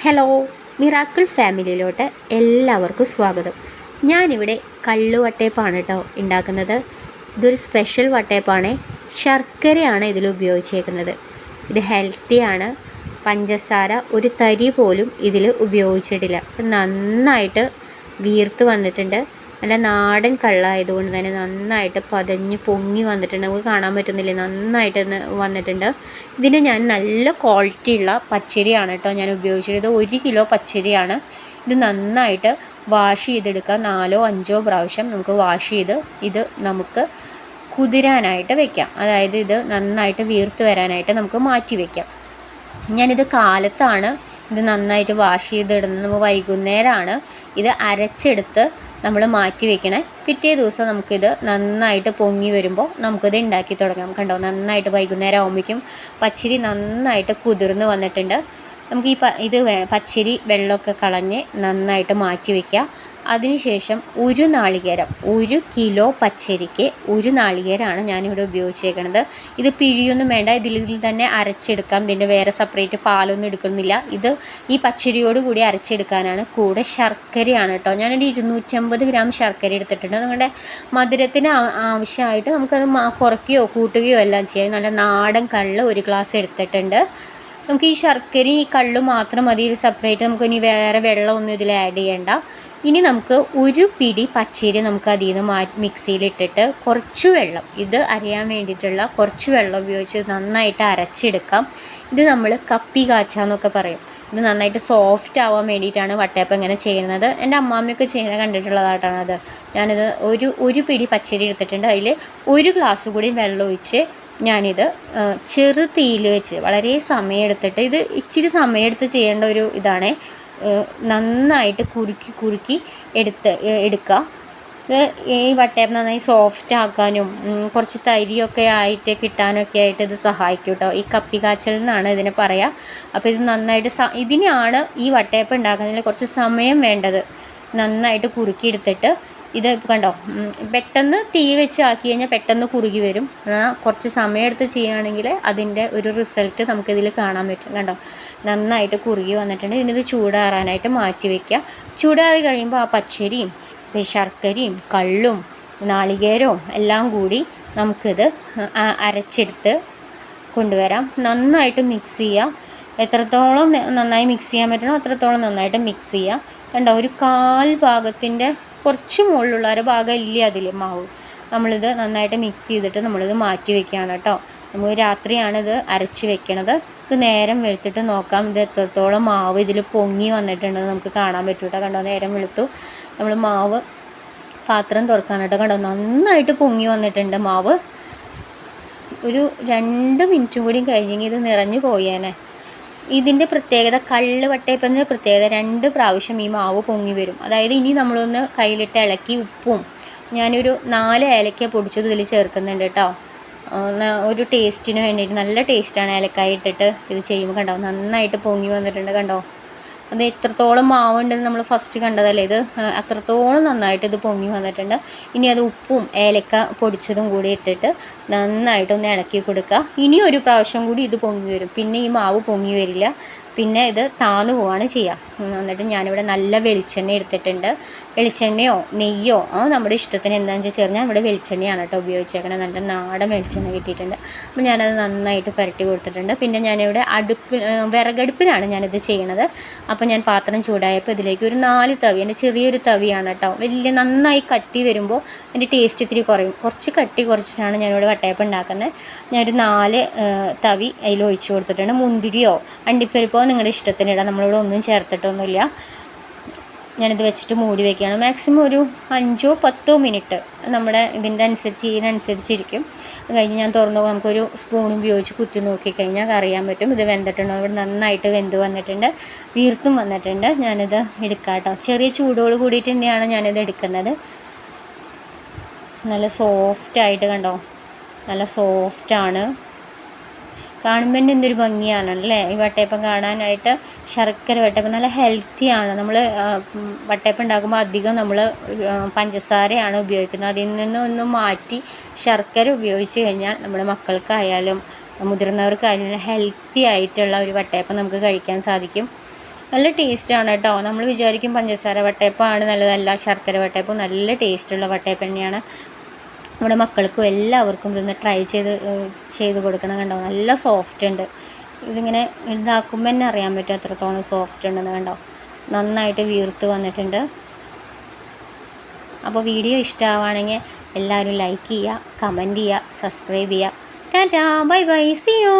Hello miracle ഫാമിലിയിലോട്ട് എല്ലാവർക്കും സ്വാഗതം. ഞാനിവിടെ കള്ളു വട്ടയപ്പാണ് കേട്ടോ ഉണ്ടാക്കുന്നത് ഇതൊരു സ്പെഷ്യൽ വട്ടയപ്പാണ്. ശർക്കരയാണ് ഇതിൽ ഉപയോഗിച്ചേക്കുന്നത്. ഇത് ഹെൽത്തിയാണ് പഞ്ചസാര ഒരു തരി പോലും ഇതിൽ ഉപയോഗിച്ചിട്ടില്ല. നന്നായിട്ട് വീർത്ത് വന്നിട്ടുണ്ട്. നല്ല നാടൻ കള്ളായതുകൊണ്ട് തന്നെ നന്നായിട്ട് പതഞ്ഞ് പൊങ്ങി വന്നിട്ടുണ്ട്. നമുക്ക് കാണാൻ പറ്റുന്നില്ലേ? നന്നായിട്ട് വന്നിട്ടുണ്ട്. ഇതിന് ഞാൻ നല്ല ക്വാളിറ്റി ഉള്ള പച്ചരിയാണ് കേട്ടോ ഞാൻ ഉപയോഗിച്ചിരുന്നത് ഒരു കിലോ പച്ചരിയാണ്. ഇത് നന്നായിട്ട് വാഷ് ചെയ്തെടുക്കുക. നാലോ അഞ്ചോ പ്രാവശ്യം നമുക്ക് വാഷ് ചെയ്ത് ഇത് നമുക്ക് കുതിരാനായിട്ട് വെക്കാം. അതായത് ഇത് നന്നായിട്ട് വീർത്ത് വരാനായിട്ട് നമുക്ക് മാറ്റി വെക്കാം. ഞാനിത് കാലത്താണ് ഇത് നന്നായിട്ട് വാഷ് ചെയ്തിടുന്നത്. നമ്മൾ വൈകുന്നേരമാണ് ഇത് അരച്ചെടുത്ത് നമ്മൾ മാറ്റി വെക്കണേ. പിറ്റേ ദിവസം നമുക്കിത് നന്നായിട്ട് പൊങ്ങി വരുമ്പോൾ നമുക്കിത് ഉണ്ടാക്കി തുടങ്ങാം. കണ്ടോ? നന്നായിട്ട് വൈകുന്നേരം ആകുമ്പോഴേക്കും പച്ചരി നന്നായിട്ട് കുതിർന്ന് വന്നിട്ടുണ്ട്. നമുക്ക് ഈ ഇത് പച്ചരി വെള്ളമൊക്കെ കളഞ്ഞ് നന്നായിട്ട് മാറ്റി വയ്ക്കുക അതിനുശേഷം ഒരു നാളികേരം ഒരു കിലോ പച്ചരിക്ക് ഒരു നാളികേരമാണ് ഞാനിവിടെ ഉപയോഗിച്ചേക്കുന്നത് ഇത് പിഴിയൊന്നും വേണ്ട ഇതിൽ ഇതിൽ തന്നെ അരച്ചെടുക്കാം. ഇതിന്റെ വേറെ സെപ്പറേറ്റ് പാലൊന്നും എടുക്കുന്നില്ല. ഇത് ഈ പച്ചരിയോട് കൂടി അരച്ചെടുക്കാനാണ്. കൂടെ ശർക്കരയാണ് കേട്ടോ. ഞാനൊരു ഇരുന്നൂറ്റമ്പത് ഗ്രാം ശർക്കര എടുത്തിട്ടുണ്ട്. നിങ്ങളുടെ മധുരത്തിന് ആവശ്യമായിട്ട് നമുക്കത് കുറയ്ക്കുകയോ കൂട്ടുകയോ എല്ലാം ചെയ്യാം. നല്ല നാടൻ കള്ള് ഒരു ഗ്ലാസ് എടുത്തിട്ടുണ്ട്. നമുക്ക് ഈ ശർക്കരയും ഈ കള്ളും മാത്രം മതി. സെപ്പറേറ്റ് നമുക്ക് ഇനി വേറെ വെള്ളമൊന്നും ഇതിൽ ആഡ് ചെയ്യണ്ട. ഇനി നമുക്ക് ഒരു പിടി പച്ചരി നമുക്ക് അതിൽ നിന്ന് മാ മിക്സിയിലിട്ടിട്ട് കുറച്ച് വെള്ളം ഇത് അരയാൻ വേണ്ടിയിട്ടുള്ള കുറച്ച് വെള്ളം ഉപയോഗിച്ച് നന്നായിട്ട് അരച്ചെടുക്കാം. ഇത് നമ്മൾ കപ്പി കാച്ചാന്നൊക്കെ പറയും. ഇത് നന്നായിട്ട് സോഫ്റ്റ് ആവാൻ വേണ്ടിയിട്ടാണ് വട്ടയപ്പം ഇങ്ങനെ ചെയ്യുന്നത്. എന്റെ അമ്മാമ്മയൊക്കെ ചെയ്യുന്നത് കണ്ടിട്ടുള്ളതായിട്ടാണ് ഞാനിത് ഒരു ഒരു പിടി പച്ചരി എടുത്തിട്ടുണ്ട്. അതിൽ ഒരു ഗ്ലാസ് കൂടി വെള്ളം ഒഴിച്ച് ഞാനിത് ചെറു തീയിൽ വെച്ച് വളരെ സമയമെടുത്തിട്ട് ഇത് ഇച്ചിരി സമയമെടുത്ത് ചെയ്യേണ്ട ഒരു ഇതാണ്. നന്നായിട്ട് കുറുക്കി കുറുക്കി എടുത്ത് എടുക്കുക. ഈ വട്ടയപ്പം നന്നായി സോഫ്റ്റ് ആക്കാനും കുറച്ച് തരിയൊക്കെ ആയിട്ട് കിട്ടാനൊക്കെ ആയിട്ട് ഇത് സഹായിക്കും കേട്ടോ ഈ കപ്പി കാച്ചൽ എന്നാണ് ഇതിനെ പറയുക അപ്പോൾ ഇത് നന്നായിട്ട് ഇതിനാണ് ഈ വട്ടയപ്പം ഉണ്ടാക്കുന്നതിൽ കുറച്ച് സമയം വേണ്ടത്. നന്നായിട്ട് കുറുക്കി എടുത്തിട്ട് ഇത് കണ്ടോ പെട്ടെന്ന് തീ വെച്ച് ആക്കി കഴിഞ്ഞാൽ പെട്ടെന്ന് കുറുകി വരും. കുറച്ച് സമയമെടുത്ത് ചെയ്യുകയാണെങ്കിൽ അതിന്റെ ഒരു റിസൾട്ട് നമുക്കിതിൽ കാണാൻ പറ്റും. കണ്ടോ? നന്നായിട്ട് കുറുകി വന്നിട്ടുണ്ട്. ഇനി ഇത് ചൂടാറാനായിട്ട് മാറ്റി വയ്ക്കുക ചൂടാറി കഴിയുമ്പോൾ ആ പച്ചരിയും ശർക്കരയും കള്ളും നാളികേരവും എല്ലാം കൂടി നമുക്കിത് അരച്ചെടുത്ത് കൊണ്ടുവരാം. നന്നായിട്ട് മിക്സ് ചെയ്യുക എത്രത്തോളം നന്നായി മിക്സ് ചെയ്യാൻ പറ്റണോ അത്രത്തോളം നന്നായിട്ട് മിക്സ് ചെയ്യാം. കണ്ടോ ഒരു കാൽ ഭാഗത്തിന്റെ കുറച്ച് മുകളിലുള്ള ഒരു ഭാഗം ഇല്ല അതിൽ മാവ്. നമ്മളിത് നന്നായിട്ട് മിക്സ് ചെയ്തിട്ട് നമ്മളിത് മാറ്റി വെക്കുകയാണ് കേട്ടോ. നമ്മൾ രാത്രിയാണിത് അരച്ച് വെക്കണത്. നമുക്ക് നേരം വെളുത്തിട്ട് നോക്കാം. ഇത് എത്രത്തോളം മാവ് ഇതിൽ പൊങ്ങി വന്നിട്ടുണ്ടെന്ന് നമുക്ക് കാണാൻ പറ്റും കേട്ടോ കണ്ടോ? നേരം വെളുത്തു. നമ്മൾ മാവ് പാത്രം തുറക്കാൻ കേട്ടോ കണ്ടോ? നന്നായിട്ട് പൊങ്ങി വന്നിട്ടുണ്ട് മാവ്. ഒരു രണ്ട് മിനിറ്റും കൂടി കഴിഞ്ഞെങ്കിൽ ഇത് നിറഞ്ഞു പോയേനെ. ഇതിന്റെ പ്രത്യേകത കള്ള് വട്ടയപ്പത്തിന്റെ പ്രത്യേകത രണ്ട് പ്രാവശ്യം ഈ മാവ് പൊങ്ങി വരും. അതായത് ഇനി നമ്മളൊന്ന് കയ്യിലിട്ട് ഇളക്കി ഉപ്പും ഞാനൊരു നാല് ഏലക്ക പൊടിച്ചത് ഇതിൽ ചേർക്കുന്നുണ്ട് കേട്ടോ ഒരു ടേസ്റ്റിന് വേണ്ടിയിട്ട് നല്ല ടേസ്റ്റാണ് ഏലക്കായ ഇട്ടിട്ട് ഇത് ചെയ്യുമ്പോൾ കണ്ടോ? നന്നായിട്ട് പൊങ്ങി വന്നിട്ടുണ്ട് കണ്ടോ? അത് എത്രത്തോളം മാവുണ്ടെന്ന് നമ്മൾ ഫസ്റ്റ് കണ്ടതല്ലേ? ഇത് അത്രത്തോളം നന്നായിട്ട് ഇത് പൊങ്ങി വന്നിട്ടുണ്ട്. ഇനി അത് ഉപ്പും ഏലക്ക പൊടിച്ചതും കൂടി ഇട്ടിട്ട് നന്നായിട്ടൊന്ന് ഇളക്കി കൊടുക്കുക. ഇനി ഒരു പ്രാവശ്യം കൂടി ഇത് പൊങ്ങി വരും. പിന്നെ ഈ മാവ് പൊങ്ങി വരില്ല. പിന്നെ ഇത് താന്നു പോവാണ് ചെയ്യുക എന്നിട്ട് ഞാനിവിടെ നല്ല വെളിച്ചെണ്ണ എടുത്തിട്ടുണ്ട്. വെളിച്ചെണ്ണയോ നെയ്യോ? നമ്മുടെ ഇഷ്ടത്തിന് എന്താണെന്ന് വെച്ചാൽ ഞാൻ ഇവിടെ വെളിച്ചെണ്ണയാണ് കേട്ടോ ഉപയോഗിച്ചേക്കണത്. നല്ല നാടൻ വെളിച്ചെണ്ണ കിട്ടിയിട്ടുണ്ട്. അപ്പോൾ ഞാനത് നന്നായിട്ട് പുരട്ടി കൊടുത്തിട്ടുണ്ട്. പിന്നെ ഞാനിവിടെ അടുപ്പ് വിറകടുപ്പിലാണ് ഞാനിത് ചെയ്യണത്. അപ്പോൾ ഞാൻ പാത്രം ചൂടായപ്പോൾ ഇതിലേക്ക് ഒരു നാല് തവി എന്റെ ചെറിയൊരു തവിയാണ് കേട്ടോ. വലിയ നന്നായി കട്ടി വരുമ്പോൾ അതിന്റെ ടേസ്റ്റ് ഇത്തിരി കുറയും. കുറച്ച് കട്ടി കുറച്ചിട്ടാണ് ഞാനിവിടെ വട്ടയപ്പം ഉണ്ടാക്കുന്നത്. ഞാനൊരു നാല് തവി അതിൽ ഒഴിച്ചു കൊടുത്തിട്ടുണ്ട്. മുന്തിരിയോ അണ്ടിപ്പരിപ്പോ നിങ്ങളുടെ ഇഷ്ടത്തിനിടാം നമ്മളിവിടെ ഒന്നും ചേർത്തിട്ടൊന്നുമില്ല ഞാനിത് വെച്ചിട്ട് മൂടി വയ്ക്കുകയാണ് മാക്സിമം ഒരു അഞ്ചോ പത്തോ മിനിറ്റ് നമ്മുടെ ഇതിന്റെ അനുസരിച്ച് ഇതിനനുസരിച്ചിരിക്കും കഴിഞ്ഞ് ഞാൻ തുറന്നു നമുക്കൊരു സ്പൂൺ ഉപയോഗിച്ച് കുത്തി നോക്കിക്കഴിഞ്ഞാൽ അറിയാൻ പറ്റും. ഇത് വെന്തിട്ടുണ്ടോ? ഇവിടെ നന്നായിട്ട് വെന്ത് വന്നിട്ടുണ്ട്. വീർത്തും വന്നിട്ടുണ്ട്. ഞാനിത് എടുക്കാം കേട്ടോ ചെറിയ ചൂടോട് കൂടിയിട്ട് തന്നെയാണ് ഞാനിത് എടുക്കുന്നത്. നല്ല സോഫ്റ്റായിട്ട് കണ്ടോ? നല്ല സോഫ്റ്റാണ് കാണുമ്പോൾ തന്നെ എന്തൊരു ഭംഗിയാണ് അല്ലേ ഈ വട്ടയപ്പം കാണാനായിട്ട് ശർക്കര വട്ടയപ്പം നല്ല ഹെൽത്തിയാണ് നമ്മൾ വട്ടയപ്പം ഉണ്ടാക്കുമ്പോൾ അധികം നമ്മൾ പഞ്ചസാരയാണ് ഉപയോഗിക്കുന്നത്. അതിൽ നിന്നൊന്നും മാറ്റി ശർക്കര ഉപയോഗിച്ച് കഴിഞ്ഞാൽ നമ്മുടെ മക്കൾക്കായാലും മുതിർന്നവർക്കായാലും ഹെൽത്തി ആയിട്ടുള്ള ഒരു വട്ടയപ്പം നമുക്ക് കഴിക്കാൻ സാധിക്കും. നല്ല ടേസ്റ്റാണ് കേട്ടോ. നമ്മൾ വിചാരിക്കും പഞ്ചസാര വട്ടയപ്പമാണ് നല്ലതല്ല ശർക്കര വട്ടയപ്പം നല്ല ടേസ്റ്റുള്ള വട്ടയപ്പം തന്നെയാണ്. നമ്മുടെ മക്കൾക്കും എല്ലാവർക്കും ഇതൊന്ന് ട്രൈ ചെയ്ത് ചെയ്ത് കൊടുക്കണം കണ്ടോ? നല്ല സോഫ്റ്റ് ഉണ്ട്. ഇതിങ്ങനെ ഇതാക്കുമ്പോൾ തന്നെ അറിയാൻ പറ്റും എത്രത്തോളം സോഫ്റ്റ് ഉണ്ടെന്ന് കണ്ടോ? നന്നായിട്ട് വീർത്ത് വന്നിട്ടുണ്ട്. അപ്പോൾ വീഡിയോ ഇഷ്ടമാവുകയാണെങ്കിൽ എല്ലാവരും ലൈക്ക് ചെയ്യുക കമന്റ് ചെയ്യുക സബ്സ്ക്രൈബ് ചെയ്യുക. Tata bye bye see you